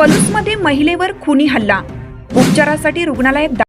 पलूसमध्ये महिलेवर खुनी हल्ला. उपचारासाठी रुग्णालयात दा-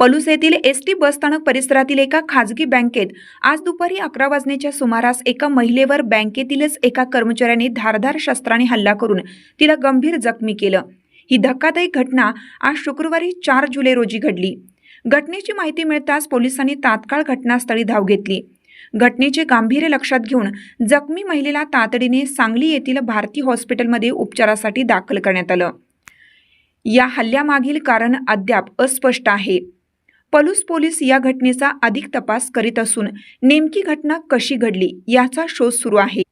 पलूस येथील एस टी बसस्थानक परिसरातील एका खाजगी बँकेत आज दुपारी अकरा वाजण्याच्या सुमारास एका महिलेवर बँकेतीलच एका कर्मचाऱ्याने धारधार शस्त्राने हल्ला करून तिला गंभीर जखमी केलं. ही धक्कादायक घटना आज शुक्रवारी चार जुलै रोजी घडली. घटनेची माहिती मिळताच पोलिसांनी तात्काळ घटनास्थळी धाव घेतली. घटनेचे गांभीर्य लक्षात घेऊन जखमी महिलेला तातडीने सांगली येथील भारती हॉस्पिटलमध्ये उपचारासाठी दाखल करण्यात आलं. या हल्ल्यामागील कारण अद्याप अस्पष्ट आहे. पलूस पोलीस या घटनेचा अधिक तपास करीत असून नेमकी घटना कशी घडली याचा शोध सुरू आहे.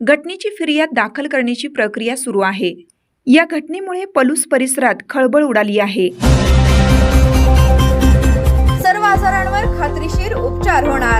घटनेची फिर्याद दाखल करण्याची प्रक्रिया सुरू आहे. या घटनेमुळे पलूस परिसरात खळबळ उडाली आहे.